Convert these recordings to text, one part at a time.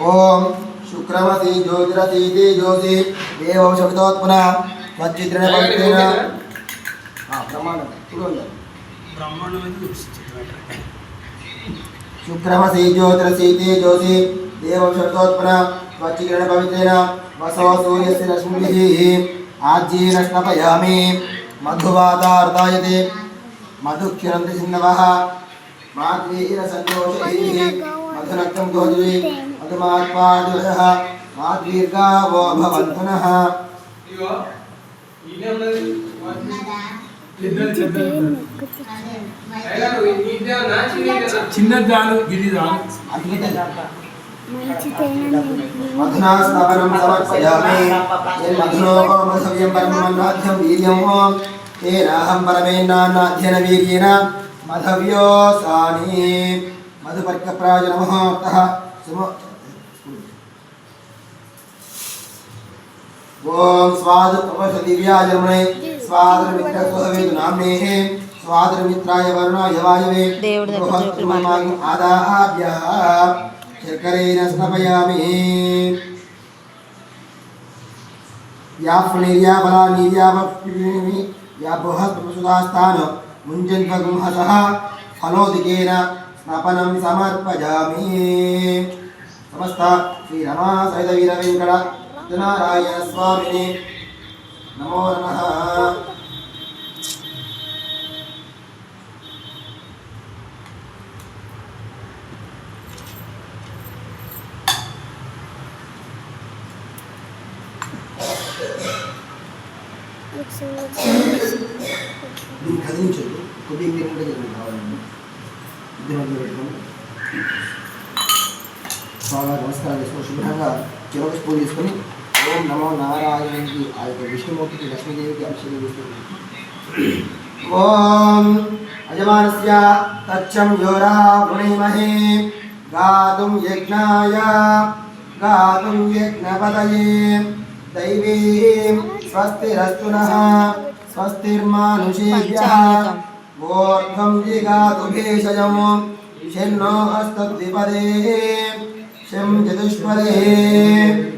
ఓం శుక్రమసి జ్యోతిరసీతి జ్యోతి దేవం శబ్దోత్మన మచ్చిత్రణ పంక్తిన శుక్రమసి జ్యోతిరసీతి జ్యోతి దేవం శబ్దోత్మన మచ్చిగ్రహణ పవిత్రేణ వసవ సూర్యస్ రశ్మి ఆజ్జీనష్ణపయామి మధువాతార్థాయతి మధుక్షురంతి సింధవ మాధ్వీర సంతోషి మధునక్తం జ్యోతి మధుమాత్పాదుషः మాద్వీర్గావో భవంతునః ఇగో ఈయన ఉన్నది పెద్దది పెద్దది ఉన్నది. అయ్యగారు, ఇది నా చిన్నది చిన్నది చాలు ఇది చాలు మధునా స్థాపనం సమర్పయామి యన్మధునో మధవ్యం పరమన్నాధ్యం వీర్యం తేనాహం పరమేన్నాన్నాధ్యన వీర్యేన మధవ్యో సాని మధుపర్క ప్రాజనమోక్తః సుమ ఓం స్వాదు ప్రపశ దివ్యాజన్మనే స్వాదర మిత్ర సుహవేదు నామ్నేః స్వాదర మిత్రాయ వరుణాయ వాయవే దేవుడి దగ్గర బృహత్తుమాగం ఆదాభ్య శర్కరేణ స్నపయామి యాఫ్నిర్యా బలా నిర్యామి యా బృహత్సుదాస్థాన ముంజన్వగుంహసః ఫలోదికేన స్నపనం సమర్పయామి సమస్త శ్రీ రమా సహిత వీర వెంకట స్వామిని. నమో నమ. దీన్ని కదిలించద్దు. కొద్దిగా మీరు కూడా జరిగింది. కావాలండి ఇద్దరు మధ్యలో పెట్టుకోండి. బాగా నమస్కారం చేసుకొని శుభ్రంగా ओम नमो नारायण की आय विष्णुमूर्ति की लक्ष्मी देवी की अंश विष्णु ओम अजमान तच्चम योरा वृणीमहे गातुं यज्ञाय, गातुं स्वस्तिरस्तु जिगातु शिन्नो हस्तद्विपदे शिं चतुष्पदे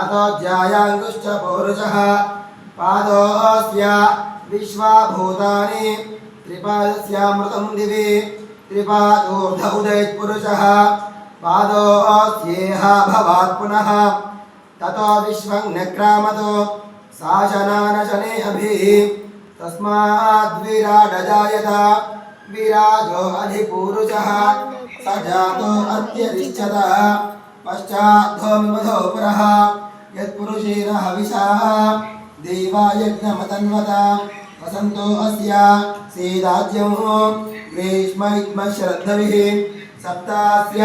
अतो ज्यायाङ्गुश्च पौरुषः। पादोऽस्य विश्वाभूतानि त्रिपादस्यामृतं दिवि त्रिपादोर्ध पादोऽस्येह भवात् ततो विश्वं नक्रामतो शासनानशने अभिः तस्माद्विराडजायत, विराजो अधिपूरुषः। स जातो पुरः यत्पुरुषेण हविषाः। देवायज्ञमतन्वता वसन्तो अस्य सेदाज्यं ग्रीष्मयुग्मश्रद्धभिः सप्तास्य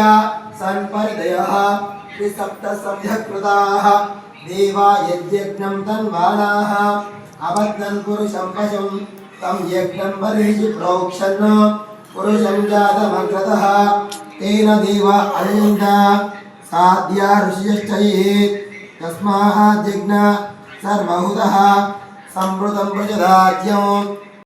त्रिसप्तसम्यक्कृताः देवा यज्ञं तन्वानाः पुरुषं पशुं। तं यज्ञं बर्हिषि प्रोक्षन्। पुरुषं जातमग्रतः। तेन देव साध्या ऋषयश्च ये तस्मात् जज्ञ सर्वहुतः संवृतं प्रजदाज्यं